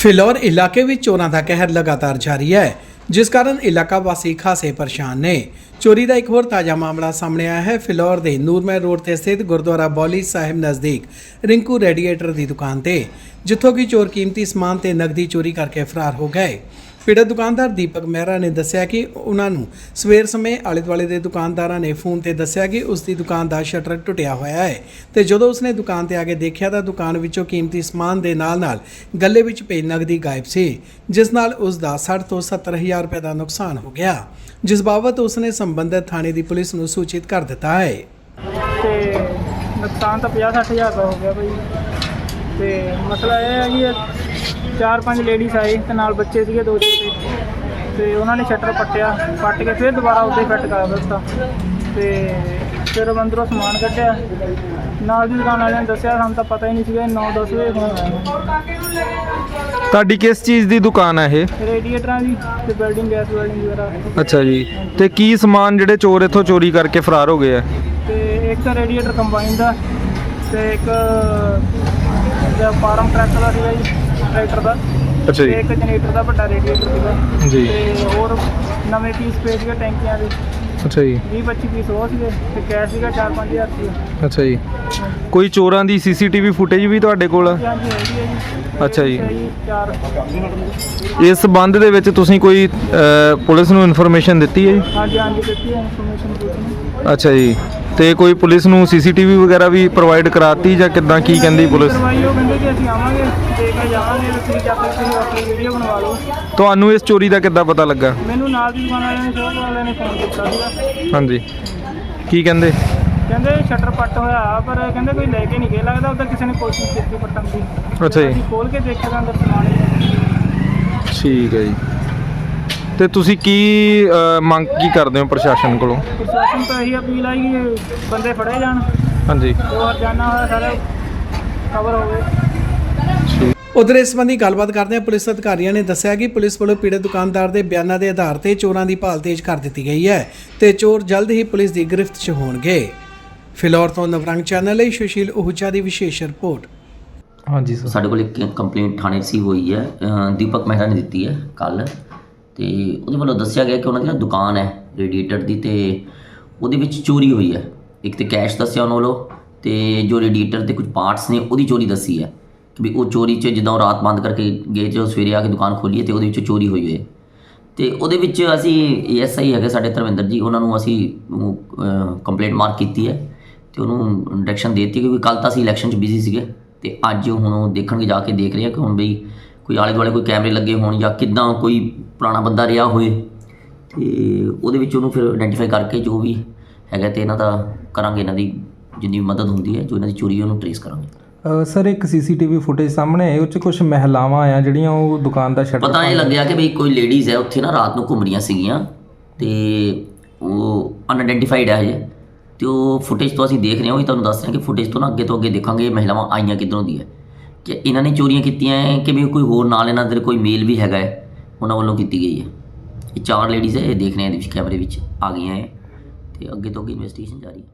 ਫਿਲੌਰ ਇਲਾਕੇ ਵਿੱਚ ਚੋਰਾਂ ਦਾ ਕਹਿਰ ਲਗਾਤਾਰ ਜਾਰੀ ਹੈ, ਜਿਸ ਕਾਰਨ ਇਲਾਕਾ ਵਾਸੀ ਖਾਸੇ ਪਰੇਸ਼ਾਨ ਨੇ। ਚੋਰੀ ਦਾ ਇੱਕ ਹੋਰ ਤਾਜ਼ਾ ਮਾਮਲਾ ਸਾਹਮਣੇ ਆਇਆ ਹੈ। ਫਿਲੌਰ ਦੇ ਨੂਰਮਹਿਰ ਰੋਡ ਤੇ ਸਥਿਤ ਗੁਰਦੁਆਰਾ ਬੌਲੀ ਸਾਹਿਬ ਨਜ਼ਦੀਕ ਰਿੰਕੂ ਰੈਡੀਏਟਰ ਦੀ ਦੁਕਾਨ ਤੇ, ਜਿੱਥੋਂ ਕਿ ਚੋਰ ਕੀਮਤੀ ਸਮਾਨ ਤੇ ਨਗਦੀ ਚੋਰੀ ਕਰਕੇ ਫਰਾਰ ਹੋ ਗਏ। ਪੀੜਤ ਦੁਕਾਨਦਾਰ ਦੀਪਕ ਮਹਿਰਾ ਨੇ ਦੱਸਿਆ ਕਿ ਉਹਨਾਂ ਨੂੰ ਸਵੇਰ ਸਮੇਂ ਆਲੇ ਦੁਆਲੇ ਦੇ ਦੁਕਾਨਦਾਰਾਂ ਨੇ ਫੋਨ ਤੇ ਦੱਸਿਆ ਕਿ ਉਸ ਦੀ ਦੁਕਾਨ ਦਾ ਸ਼ਟਰ ਟੁੱਟਿਆ ਹੋਇਆ ਹੈ ਤੇ ਜਦੋਂ ਉਸਨੇ ਦੁਕਾਨ ਤੇ ਆ ਕੇ ਦੇਖਿਆ ਤਾਂ ਦੁਕਾਨ ਵਿੱਚੋਂ ਕੀਮਤੀ ਸਮਾਨ ਦੇ ਨਾਲ-ਨਾਲ ਗੱਲੇ ਵਿੱਚ ਪਈ ਨਗਦੀ ਗਾਇਬ ਸੀ, ਜਿਸ ਨਾਲ ਉਸ ਦਾ 60 ਤੋਂ 70 ਹਜ਼ਾਰ ਰੁਪਏ ਦਾ ਨੁਕਸਾਨ ਹੋ ਗਿਆ, ਜਿਸ ਬਾਬਤ ਉਸਨੇ ਸੰਬੰਧਿਤ ਥਾਣੇ ਦੀ ਪੁਲਿਸ ਨੂੰ ਸੂਚਿਤ ਕਰ ਦਿੱਤਾ ਹੈ। ਤੇ ਨੁਕਸਾਨ ਤਾਂ 50 60 ਦਾ ਹੋ ਗਿਆ ਭਾਈ ਤੇ ਮਸਲਾ ਇਹ ਹੈ ਜੀ ਚਾਰ ਪੰਜ ਲੇਡੀਜ਼ ਆਏ ਤੇ ਨਾਲ ਬੱਚੇ ਸੀਗੇ ਦੋ ਛੋਟੇ। ਤੇ ਉਹਨਾਂ ਨੇ ਸ਼ਟਰ ਪੱਟਿਆ ਪੱਟ ਕੇ ਫਿਰ ਦੁਬਾਰਾ ਉੱਤੇ ਫਿੱਟ ਕਰ ਦਿੱਤਾ। ਤੇ ਫਿਰ ਅੰਦਰੋਂ ਸਮਾਨ ਕੱਢਿਆ। ਨਾਲ ਦੀ ਦੁਕਾਨ ਵਾਲਿਆਂ ਨੇ ਦੱਸਿਆ ਸਾਨੂੰ ਤਾਂ ਪਤਾ ਹੀ ਨਹੀਂ ਸੀਗਾ 9-10 ਵਜੇ ਫੋਨ ਆਇਆ। ਤੁਹਾਡੀ ਕਿਸ ਚੀਜ਼ ਦੀ ਦੁਕਾਨ ਹੈ ਇਹ? ਰੇਡੀਏਟਰਾਂ ਦੀ ਤੇ ਬਿਲਡਿੰਗ ਗੈਸ ਬਿਲਡਿੰਗ ਵਗੈਰਾ। ਅੱਛਾ ਜੀ। ਤੇ ਕੀ ਸਮਾਨ ਜਿਹੜੇ ਚੋਰ ਇੱਥੋਂ ਚੋਰੀ ਕਰਕੇ ਫਰਾਰ ਹੋ ਗਏ ਆ? ਤੇ ਇੱਕ ਰੇਡੀਏਟਰ ਕੰਬਾਈਨ ਦਾ ਤੇ ਇੱਕ ਜਿਹੜਾ ਫਾਰਮ ਟਰੈਕ ਦਾ ਸੀਗਾ ਜੀ। ਟਰੈਕਟਰ ਦਾ ਅੱਛਾ ਤੇ ਇੱਕ ਜਨਰੇਟਰ ਦਾ ਵੱਡਾ ਰੇਡੀਏਟਰ ਸੀਗਾ। ਜੀ। ਤੇ ਹੋਰ ਨਵੇਂ ਪੀਸ ਪਏ ਸੀਗੇ ਟੈਂਕੀਆਂ ਦੇ। ਅੱਛਾ ਜੀ। 20 25 ਪੀਸ ਉਹ ਸੀਗੇ ਤੇ ਕੈਸ਼ ਸੀਗਾ 4-5000 ਰੁਪਏ। ਅੱਛਾ ਜੀ। ਕੋਈ ਚੋਰਾਂ ਦੀ ਸੀਸੀਟੀਵੀ ਫੁਟੇਜ ਵੀ ਤੁਹਾਡੇ ਕੋਲ? ਆ? ਹਾਂਜੀ ਹੈਗੀ ਹੈ ਜੀ। ਅੱਛਾ ਜੀ। ਚਾਰ। ਇਸ ਸੰਬੰਧ ਦੇ ਵਿੱਚ ਤੁਸੀਂ ਕੋਈ ਅਹ, ਪੁਲਿਸ ਨੂੰ ਇਨਫੋਰਮੇਸ਼ਨ ਦਿੱਤੀ ਹੈ ਜੀ? ਹਾਂਜੀ ਹਾਂਜੀ ਦਿੱਤੀ ਹੈ ਇਨਫੋਰਮੇਸ਼ਨ ਅੱਛਾ ਜੀ। ਤੇ ਕੋਈ ਪੁਲਿਸ ਨੂੰ ਸੀਸੀਟੀਵੀ ਵਗੈਰਾ ਵੀ ਪ੍ਰੋਵਾਈਡ ਕਰਾਤੀ ਜਾਂ ਕਿੱਦਾਂ ਕੀ ਕਹਿੰਦੀ ਪੁਲਿਸ? ਕਰਵਾਈ ਉਹ ਕਹਿੰਦੇ ਕਿ ਅਸੀਂ ਆਵਾਂਗੇ ਦੇਖ ਕੇ ਜਾਵਾਂਗੇ ਤੇ ਤੁਸੀਂ ਜਾ ਕੇ ਤੁਸੀਂ ਆਪਣੀ ਵੀਡੀਓ ਬਣਵਾ ਲਓ। ਤੁਹਾਨੂੰ ਇਸ ਚੋਰੀ ਦਾ ਕਿੱਦਾਂ ਪਤਾ ਲੱਗਾ? ਮੈਨੂੰ ਨਾਲ ਦੀ ਦੁਕਾਨ ਵਾਲਿਆਂ ਨੇ ਸ਼ੋਪ ਵਾਲਿਆਂ ਨੇ ਫੋਨ ਕੀਤਾ ਸੀਗਾ। ਹਾਂਜੀ। ਕੀ ਕਹਿੰਦੇ? ਕਹਿੰਦੇ ਸ਼ਟਰ ਪੱਟ ਹੋਇਆ ਪਰ ਕਹਿੰਦੇ ਕੋਈ ਲੈ ਕੇ ਨਹੀਂ ਗਿਆ ਲੱਗਦਾ ਉਧਰ ਕਿਸੇ ਨੇ ਕੋਸ਼ਿਸ਼ ਕੀਤੀ ਪੱਟਣ ਦੀ। ਅੱਛਾ ਜੀ। ਅਸੀਂ ਖੋਲ ਕੇ ਦੇਖਿਆ ਤਾਂ ਅੰਦਰ ਸਮਾਨ ਹੀ ਹੈ। ਠੀਕ ਹੈ ਜੀ। ਤੇ ਤੁਸੀਂ ਕੀ ਅਹ, ਮੰਗ ਕੀ ਕਰਦੇ ਹੋ ਪ੍ਰਸ਼ਾਸਨ ਕੋਲੋਂ? ਪ੍ਰਸ਼ਾਸਨ ਤੋਂ ਇਹੀ ਅਪੀਲ ਆਈ ਕਿ ਬੰਦੇ ਫੜੇ ਜਾਣ। ਹਾਂਜੀ। ਜੋ ਹਰਜਾਨਾ ਹੋਇਆ ਸਾਰਾ ਕਵਰ ਹੋਵੇ ਉਧਰ ਇਸ ਸੰਬੰਧੀ ਗੱਲਬਾਤ ਕਰਦਿਆਂ ਪੁਲਿਸ ਅਧਿਕਾਰੀਆਂ ਨੇ ਦੱਸਿਆ ਕਿ ਪੁਲਿਸ ਵੱਲੋਂ ਪੀੜਤ ਦੁਕਾਨਦਾਰ ਦੇ ਬਿਆਨਾਂ ਦੇ ਆਧਾਰ ਤੇ ਚੋਰਾਂ ਦੀ ਭਾਲ ਤੇਜ਼ ਕਰ ਦਿੱਤੀ ਗਈ ਹੈ ਤੇ ਚੋਰ ਜਲਦ ਹੀ ਪੁਲਿਸ ਦੀ ਗ੍ਰਿਫਤ 'ਚ ਹੋਣਗੇ। ਫਿਲੌਰ ਤੋਂ ਨਵਰੰਗ ਚੈਨਲ ਲਈ ਸੁਸ਼ੀਲ ਉਹੂਚਾ ਦੀ ਵਿਸ਼ੇਸ਼ ਰਿਪੋਰਟ। ਹਾਂਜੀ ਸਰ। ਸਾਡੇ ਕੋਲ ਇੱਕ ਕੰਪਲੇਂਟ ਥਾਣੇ ਸੀ ਹੋਈ ਹੈ। ਦੀਪਕ ਮਹਿਰਾ ਨੇ ਦਿੱਤੀ ਹੈ ਕੱਲ ਤੇ ਉਹਦੇ ਵੱਲੋਂ ਦੱਸਿਆ ਗਿਆ ਕਿ ਉਹਨਾਂ ਦੀ ਨਾ ਦੁਕਾਨ ਹੈ ਰੇਡੀਏਟਰ ਦੀ ਤੇ ਉਹਦੇ ਵਿੱਚ ਚੋਰੀ ਹੋਈ ਹੈ। ਇੱਕ ਤੇ ਕੈਸ਼ ਦੱਸਿਆ ਉਹਨਾਂ ਵੱਲੋਂ ਤੇ ਜੋ ਰੇਡੀਏਟਰ ਦੇ ਕੁਝ ਪਾਰਟਸ ਨੇ ਉਹਦੀ ਚੋਰੀ ਦੱਸੀ ਹੈ ਕਿ ਵੀ ਉਹ ਚੋਰੀ 'ਚ ਜਿੱਦਾਂ ਉਹ ਰਾਤ ਬੰਦ ਕਰਕੇ ਗਏ ਤੇ ਸਵੇਰੇ ਆ ਕੇ ਦੁਕਾਨ ਖੋਲੀ ਹੈ ਤੇ ਉਹਦੇ ਵਿੱਚੋਂ ਚੋਰੀ ਹੋਈ ਹੋਈ ਹੈ। ਤੇ ਉਹਦੇ ਵਿੱਚ ਅਸੀਂ ਏਐਸਆਈ ਹੈਗੇ ਸਾਡੇ ਧਰਮਿੰਦਰ ਜੀ, ਉਹਨਾਂ ਨੂੰ ਅਸੀਂ ਕੰਪਲੇਂਟ ਮਾਰਕ ਕੀਤੀ ਹੈ ਤੇ ਉਹਨੂੰ ਡਾਇਰੈਕਸ਼ਨ ਦੇ ਦਿੱਤੀ ਕਿਉਂਕਿ ਕੱਲ ਤਾਂ ਅਸੀਂ ਇਲੈਕਸ਼ਨ 'ਚ ਬਿਜ਼ੀ ਸੀਗੇ ਤੇ ਅੱਜ ਹੁਣ ਉਹ ਦੇਖਣਗੇ, ਜਾ ਕੇ ਦੇਖ ਰਹੇ ਆ ਕਿ ਹੁਣ ਬਈ ਕੋਈ ਆਲੇ ਦੁਆਲੇ ਕੋਈ ਕੈਮਰੇ ਲੱਗੇ ਹੋਣ ਜਾਂ ਕਿੱਦਾਂ ਕੋਈ ਪੁਰਾਣਾ ਬੰਦਾ ਰਿਹਾ ਹੋਏ ਤੇ ਉਹਦੇ ਵਿੱਚ ਉਹਨੂੰ ਫਿਰ ਆਇਡੈਂਟੀਫਾਈ ਕਰਕੇ ਜੋ ਵੀ ਹੈਗਾ ਤੇ ਇਹਨਾਂ ਦਾ ਕਰਾਂਗੇ ਇਹਨਾਂ ਦੀ ਜਿੰਨੀ ਵੀ ਮਦਦ ਹੁੰਦੀ ਹੈ ਜੋ ਇਹਨਾਂ ਦੀ ਚੋਰੀ ਉਹਨੂੰ ਟ੍ਰੇਸ ਕਰਾਂਗੇ। ਸਰ ਇੱਕ ਸੀਸੀਟੀਵੀ ਫੁਟੇਜ ਸਾਹਮਣੇ ਆਈ ਉਹ ਚ ਕੁਝ ਮਹਿਲਾਵਾਂ ਆ ਜਿਹੜੀਆਂ ਉਹ ਦੁਕਾਨ ਦਾ ਸ਼ਟਰ ਪਤਾ ਇਹ ਲੱਗਿਆ ਕਿ ਬਈ ਕੋਈ ਲੇਡੀਜ਼ ਹੈ ਉੱਥੇ ਨਾ ਰਾਤ ਨੂੰ ਘੁੰਮ ਰਹੀਆਂ ਸੀਗੀਆਂ ਤੇ ਉਹ ਅਨਆਇਡੈਂਟੀਫਾਈਡ ਹੈ ਹਜੇ ਤੇ ਉਹ ਫੁਟੇਜ ਤੋਂ ਅਸੀਂ ਦੇਖ ਰਹੇ ਹਾਂ ਉਹ ਤੁਹਾਨੂੰ ਦੱਸ ਰਹੇ ਕਿ ਫੁਟੇਜ ਤੋਂ ਨਾ ਅੱਗੇ ਤੋਂ ਅੱਗੇ ਦੇਖਾਂਗੇ ਮਹਿਲਾਵਾਂ ਆਈਆਂ ਕਿੱਧਰੋਂ ਦੀ ਹੈ। ਕਿ ਇਹਨਾਂ ਨੇ ਚੋਰੀਆਂ ਕੀਤੀਆਂ ਹੈ ਕਿ ਵੀ ਕੋਈ ਹੋਰ ਨਾਲ ਇਹਨਾਂ ਦੇ ਕੋਈ ਮੇਲ ਵੀ ਹੈਗਾ ਹੈ, ਉਹਨਾਂ ਵੱਲੋਂ ਕੀਤੀ ਗਈ ਹੈ। ਇਹ ਚਾਰ ਲੇਡੀਜ਼ ਹੈ, ਇਹ ਦੇਖ ਰਹੇ ਹਾਂ ਇਹਦੇ ਵਿੱਚ ਕੈਮਰੇ ਵਿੱਚ ਆ ਗਈਆਂ ਹੈ ਤੇ ਅੱਗੇ ਤੋਂ ਅੱਗੇ ਇਨਵੈਸਟੀਗੇਸ਼ਨ ਜਾਰੀ ਹੈ।